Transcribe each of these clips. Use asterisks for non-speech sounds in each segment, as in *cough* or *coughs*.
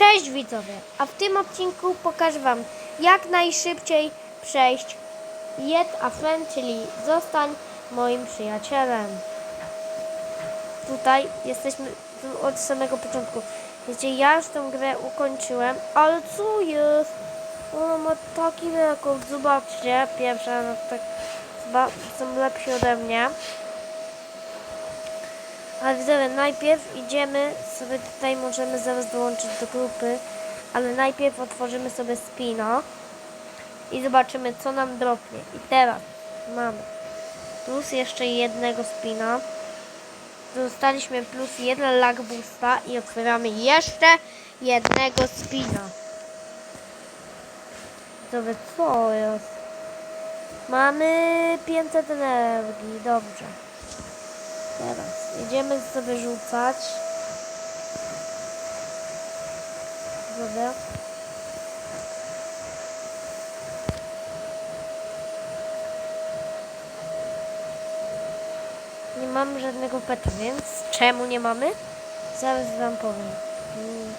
Cześć widzowie, a w tym odcinku pokażę Wam jak najszybciej przejść Yet a Friend, czyli zostań moim przyjacielem. Tutaj jesteśmy od samego początku. Wiecie, ja już tę grę ukończyłem, ale co jest? Ona ma taki rekord, zobaczcie, pierwsza, no tak są lepsi ode mnie. Ale widzowie, najpierw idziemy sobie tutaj, możemy zaraz dołączyć do grupy, ale najpierw otworzymy sobie spino i zobaczymy co nam dropnie. I teraz mamy plus jeszcze jednego spina. Dostaliśmy plus jeden lag boosta i otwieramy jeszcze jednego spina. Widzowie, co jest? Mamy 500 energii, dobrze. Teraz idziemy sobie rzucać. Dobra. Nie mamy żadnego peta, więc czemu nie mamy? Zaraz wam powiem. Hmm.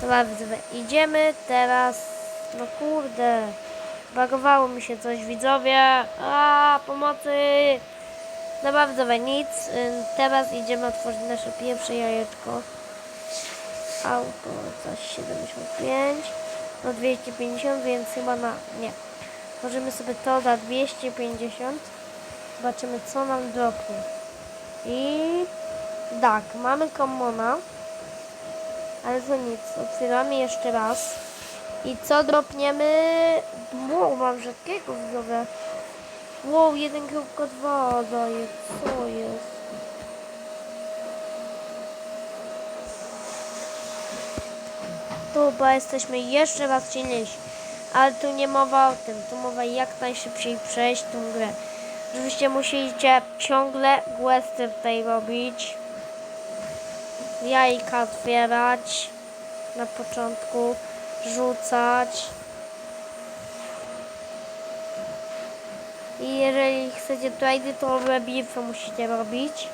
Dobra, idziemy teraz. No kurde. Bagowało mi się coś, widzowie. A, pomocy. Dobra, widzowie, nic. Teraz idziemy otworzyć nasze pierwsze jajeczko. Auto, coś 75. No 250, więc chyba na... Nie. Tworzymy sobie to za 250. Zobaczymy, co nam dropnie. I... Tak, mamy commona. Ale to nic. Otwieramy jeszcze raz. I co dropniemy? Wow, mam rzadkiego widzowie. Wow, 1.2 daje. Co jest? Tu chyba jesteśmy jeszcze raz silniejsi. Ale tu nie mowa o tym. Tu mowa jak najszybciej przejść tą grę. Oczywiście musicie ciągle questy tutaj robić. Jajka otwierać na początku rzucać. I jeżeli chcecie trady, to rebirth musicie robić.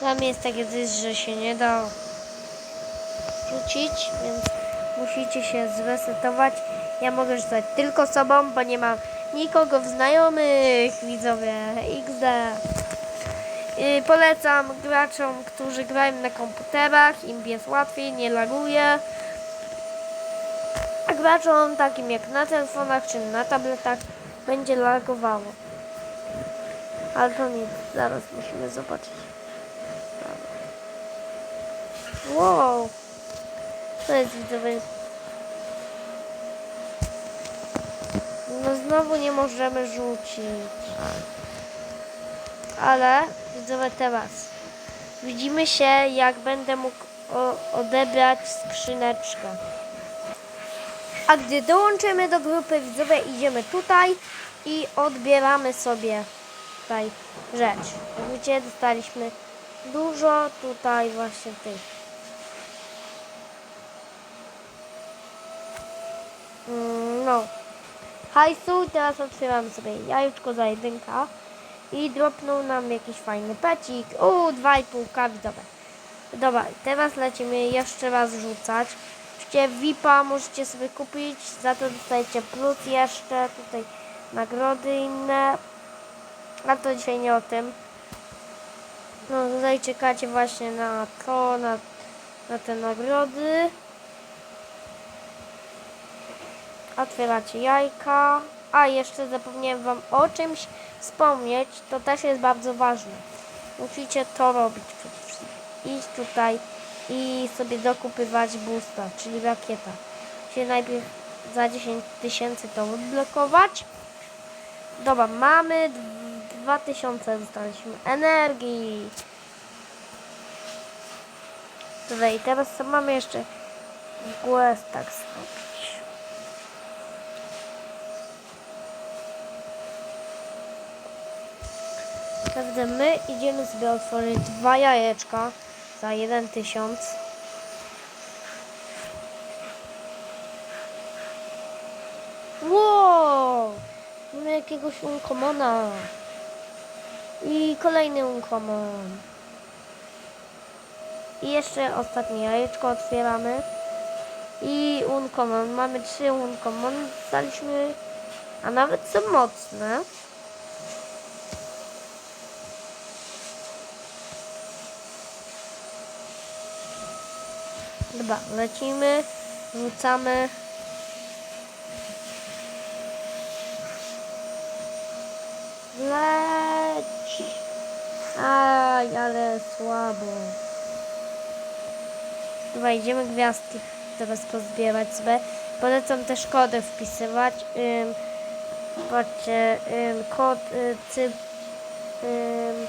Tam jest takie że się nie da rzucić, więc musicie się zresetować. Ja mogę rzucać tylko sobą, bo nie mam nikogo w znajomych, widzowie, XD. Yy, polecam graczom, którzy grają na komputerach, im jest łatwiej, nie laguje. A graczom takim jak na telefonach czy na tabletach będzie lagowało. Ale to nic, zaraz musimy zobaczyć. Wow! To jest widzowie. No znowu nie możemy rzucić. Ale widzowie teraz. Widzimy się jak będę mógł odebrać skrzyneczkę. A gdy dołączymy do grupy widzowie idziemy tutaj i odbieramy sobie tutaj rzecz. Jak widzicie dostaliśmy dużo tutaj właśnie tych. Mm, No. Hajsu, teraz otwieramy sobie jajeczko za jedynka i dropnął nam jakiś fajny pecik. Uuu, 2,5 widzowe. Dobra, teraz lecimy jeszcze raz rzucać. Oczywiście VIPa możecie sobie kupić, za to dostajecie plus jeszcze, tutaj nagrody inne. A to dzisiaj nie o tym. No tutaj czekacie właśnie na to, na, na te nagrody. Otwieracie jajka. A jeszcze zapomniałem wam o czymś wspomnieć, to też jest bardzo ważne. Musicie to robić przede wszystkim. Iść tutaj i sobie dokupywać boosta, czyli rakieta. Się najpierw za 10 tysięcy to odblokować. Dobra, mamy dw- 2000 dostaliśmy energii. Tutaj teraz co mamy jeszcze quest tak zrobić. Naprawdę my idziemy sobie otworzyć dwa jajeczka za jeden tysiąc. Wow! Mamy jakiegoś uncommona. I kolejny uncommon. I jeszcze ostatnie jajeczko otwieramy. I uncommon. Mamy trzy uncommon. Dostaliśmy, a nawet są mocne. Dobra, lecimy, rzucamy. Leć! Aj, ale słabo. Dobra, idziemy gwiazdki teraz pozbierać sobie. Polecam też kody wpisywać. Ym, patrzcie, ym, kod y, ym,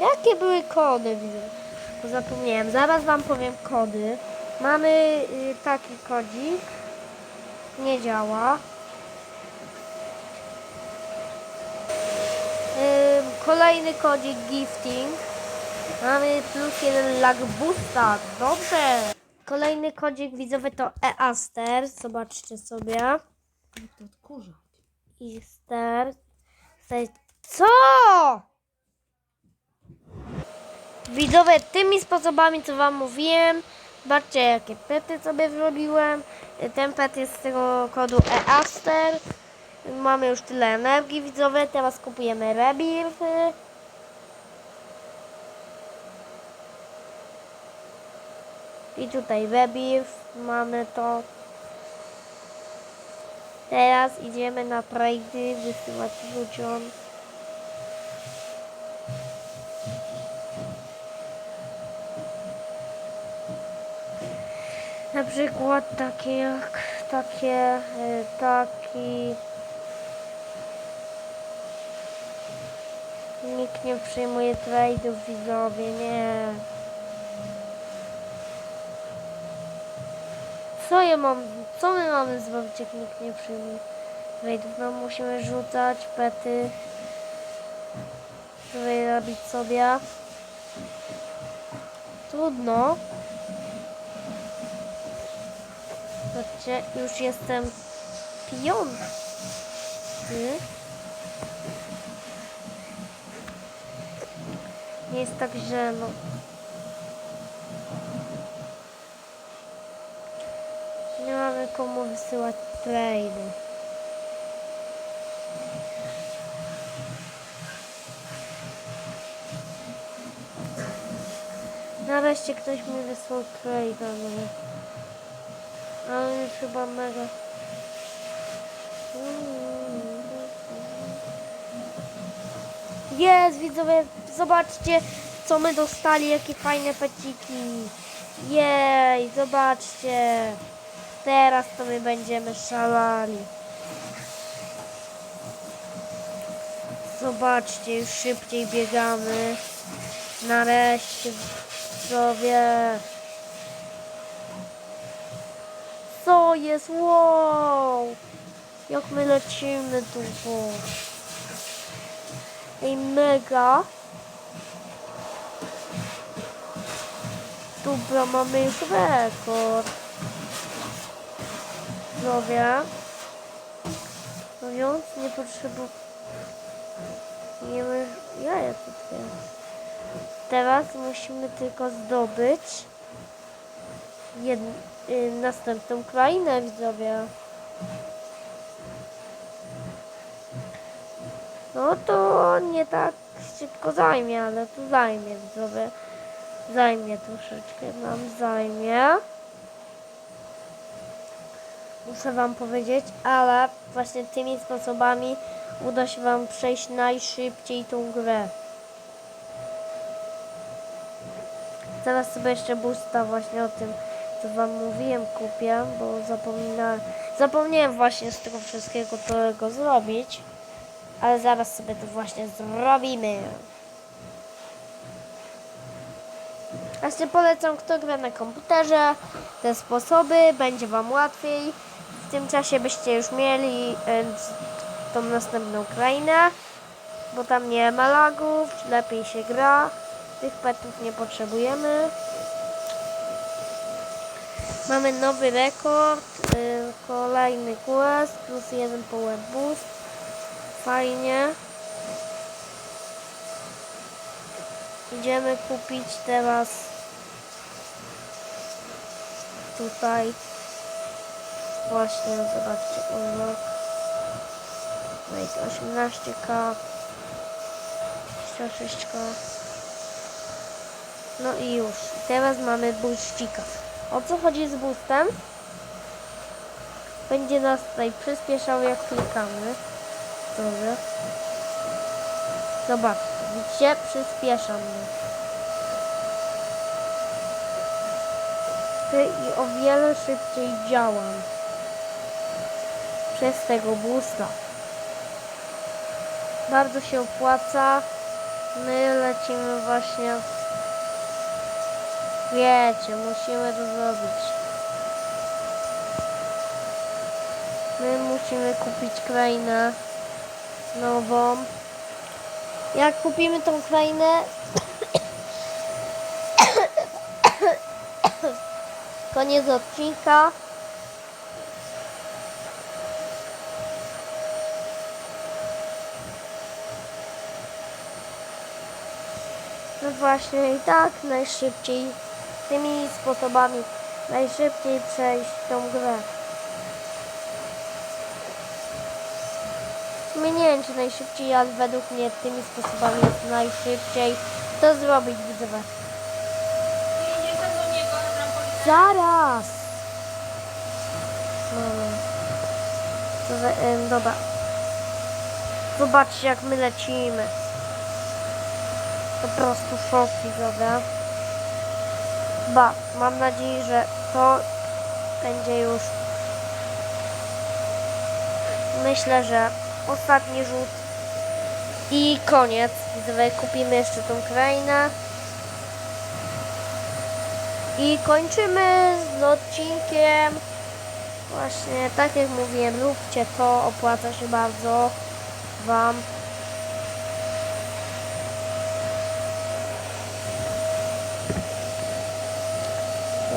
Jakie były kody? widzę? Bo zapomniałem. Zaraz wam powiem kody. Mamy y, taki kodzik. Nie działa. Kolejny kodzik gifting. Mamy plus jeden lag boosta. Dobrze. Kolejny kodzik widzowy to e-aster. Zobaczcie sobie. I. Ster- Co? Widzowie, tymi sposobami, co wam mówiłem, zobaczcie, jakie pety sobie zrobiłem. Ten pet jest z tego kodu eAster. Mamy już tyle energii, widzowie. Teraz kupujemy rebirthy. I tutaj rebirth. Mamy to. Teraz idziemy na trady, wysyłać ludziom. Na przykład takie jak takie, e, taki nikt nie przyjmuje trade'ów widzowie, nie. Co ja mam, co my mamy zrobić jak nikt nie przyjmuje trade'ów? No musimy rzucać pety, żeby robić sobie. Trudno. Zobaczcie, już jestem piąty. Nie jest tak, że no. Nie mamy komu wysyłać trade. Nareszcie ktoś mi wysłał trade, no. Ale jest chyba mega. Jest, widzowie, zobaczcie, co my dostali, jakie fajne peciki. Jej, zobaczcie. Teraz to my będziemy szalali. Zobaczcie, już szybciej biegamy. Nareszcie, widzowie. Co jest? Wow! Jak my lecimy bo. Ej, mega. Dobra, mamy już rekord. Zdrowia. No więc nie potrzebuję... Nie my... Ja ja tu Teraz musimy tylko zdobyć jed... y, następną krainę, widzowie. No to nie tak szybko zajmie, ale to zajmie, widzowie. Zajmie troszeczkę nam zajmie. Muszę wam powiedzieć, ale właśnie tymi sposobami uda się wam przejść najszybciej tą grę. Teraz sobie jeszcze boosta właśnie o tym, co wam mówiłem, kupię, bo zapomniałem, zapomniałem właśnie z tego wszystkiego tego zrobić. Ale zaraz sobie to właśnie zrobimy. Właśnie polecam, kto gra na komputerze, te sposoby, będzie Wam łatwiej. W tym czasie byście już mieli e, tą następną krainę, bo tam nie ma lagów, lepiej się gra. Tych petów nie potrzebujemy. Mamy nowy rekord, y, kolejny quest, plus jeden power boost. Fajnie. Idziemy kupić teraz tutaj właśnie, zobaczcie, urok. Wait, 18k, 26k. No i już. Teraz mamy boościka. O co chodzi z boostem? Będzie nas tutaj przyspieszał jak klikamy. Dobrze. Zobaczcie, widzicie? Przyspiesza mnie. Ty i o wiele szybciej działam. Przez tego boosta. Bardzo się opłaca. My lecimy właśnie w... Wiecie, musimy to zrobić. My musimy kupić krainę nową. Jak kupimy tą krainę, *coughs* koniec odcinka. No właśnie i tak najszybciej tymi sposobami najszybciej przejść tą grę. Sumie nie wiem czy najszybciej, ale według mnie tymi sposobami jest najszybciej to zrobić widzowie. Zaraz! Mamy. Dobra, em, dobra. Zobaczcie jak my lecimy. Po prostu szok widzowie. Ba, mam nadzieję, że to będzie już myślę, że ostatni rzut i koniec. Widzowie, kupimy jeszcze tą krainę. I kończymy z odcinkiem. Właśnie, tak jak mówiłem, róbcie to, opłaca się bardzo Wam.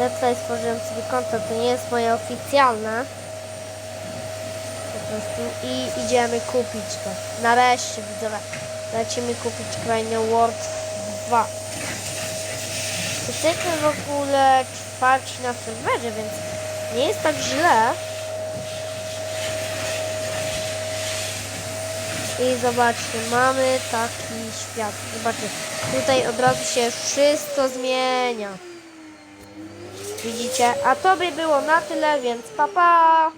Tutaj stworzyłem sobie konto, to nie jest moje oficjalne. Po prostu i idziemy kupić to. Nareszcie widzowie, lecimy kupić krainę World 2. Jesteśmy w ogóle czwarci na serwerze, więc nie jest tak źle. I zobaczcie, mamy taki świat. Zobaczcie, tutaj od razu się wszystko zmienia. Widzicie? A to by było na tyle, więc pa pa!